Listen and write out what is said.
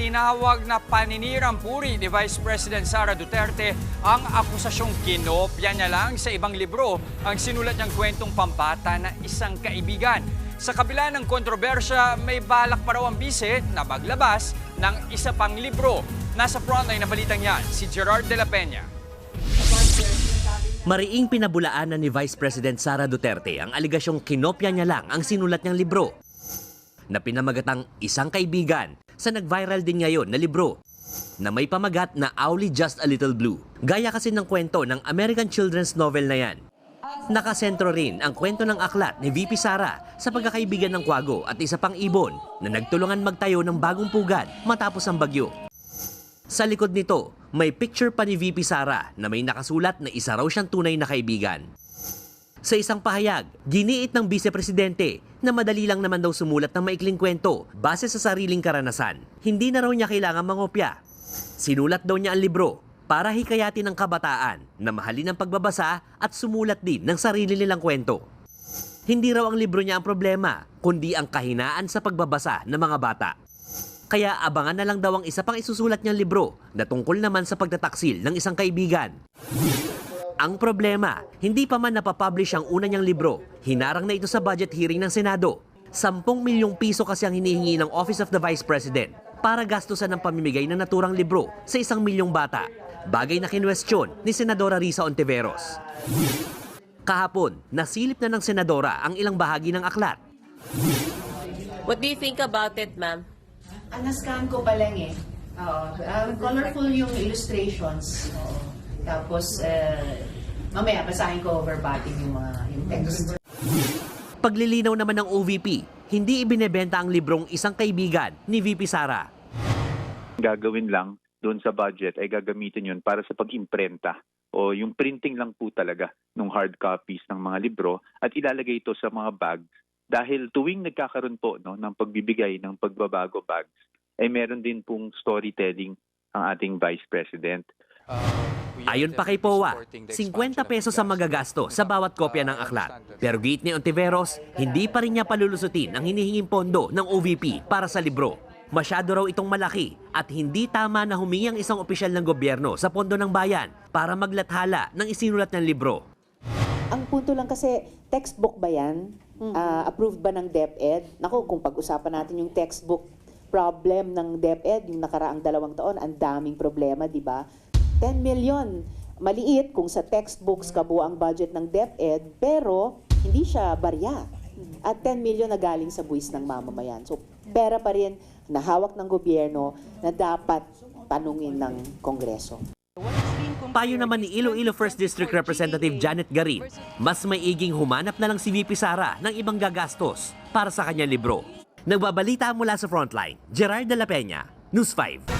Itinawag na paninirang puri ni Vice President Sara Duterte ang akusasyong kinopya niya lang sa ibang libro ang sinulat niyang kwentong pambata na isang kaibigan. Sa kabila ng kontrobersya, may balak pa raw ang bise na maglabas ng isa pang libro. Nasa frontline na balitang yan, si Gerard de la Peña. Mariing pinabulaanan ni Vice President Sara Duterte ang aligasyong kinopya niya lang ang sinulat niyang libro na pinamagatang isang kaibigan sa nag-viral din ngayon na libro na may pamagat na Owly Just a Little Blue. Gaya kasi ng kwento ng American children's novel na yan. Nakasentro rin ang kwento ng aklat ni VP Sara sa pagkakaibigan ng Kwago at isa pang ibon na nagtulungan magtayo ng bagong pugad matapos ang bagyo. Sa likod nito, may picture pa ni VP Sara na may nakasulat na isa raw siyang tunay na kaibigan. Sa isang pahayag, giniit ng Vice Presidente na madali lang naman daw sumulat ng maikling kwento base sa sariling karanasan. Hindi na raw niya kailangan mangopya. Sinulat daw niya ang libro para hikayatin ng kabataan na mahalin ang pagbabasa at sumulat din ng sarili nilang kwento. Hindi raw ang libro niya ang problema, kundi ang kahinaan sa pagbabasa ng mga bata. Kaya abangan na lang daw ang isa pang isusulat niyang libro na tungkol naman sa pagtataksil ng isang kaibigan. Ang problema, hindi pa man napapublish ang una niyang libro. Hinarang na ito sa budget hearing ng Senado. 10 milyong piso kasi ang hinihingi ng Office of the Vice President para gastusan ng pamimigay ng naturang libro sa isang milyong bata. Bagay na kinwestiyon ni Senadora Risa Ontiveros. Kahapon, nasilip na ng Senadora ang ilang bahagi ng aklat. What do you think about it, ma'am? Nascan ko pa lang eh. Oo. Ah, colorful yung illustrations. Oo. Tapos, eh, mamaya basahin ko overbatting yung mga yung text. Paglilinaw naman ng OVP, hindi ibinebenta ang librong isang kaibigan ni VP Sara. gagawin lang doon sa budget ay gagamitin yun para sa pag-imprenta o yung printing lang po talaga ng hard copies ng mga libro at ilalagay ito sa mga bags dahil tuwing nagkakaroon po no, ng pagbibigay ng pagbabago bags ay meron din pong storytelling ang ating Vice President. Ayon pa kay POA, 50 pesos ang magagasto sa bawat kopya ng aklat. Pero gate ni Ontiveros, hindi pa rin niya palulusutin ang hinihinging pondo ng OVP para sa libro. Masyado raw itong malaki at hindi tama na humingi ang isang opisyal ng gobyerno sa pondo ng bayan para maglathala ng isinulat ng libro. Ang punto lang kasi, textbook ba yan? Ah, approved ba ng DepEd? Naku, kung pag-usapan natin yung textbook problem ng DepEd, yung nakaraang dalawang taon, ang daming problema, di ba? 10 million. Maliit kung sa textbooks kabuo ang budget ng DepEd, pero hindi siya barya. At 10 million na galing sa buwis ng mamamayan. So, pera pa rin na hawak ng gobyerno na dapat tanungin ng Kongreso. Payo naman ni Iloilo 1st District Representative Janet Garin, mas maiging humanap na lang si VP Sara ng ibang gagastos para sa kanyang libro. Nagbabalita mula sa Frontline, Gerard de la Peña, News 5.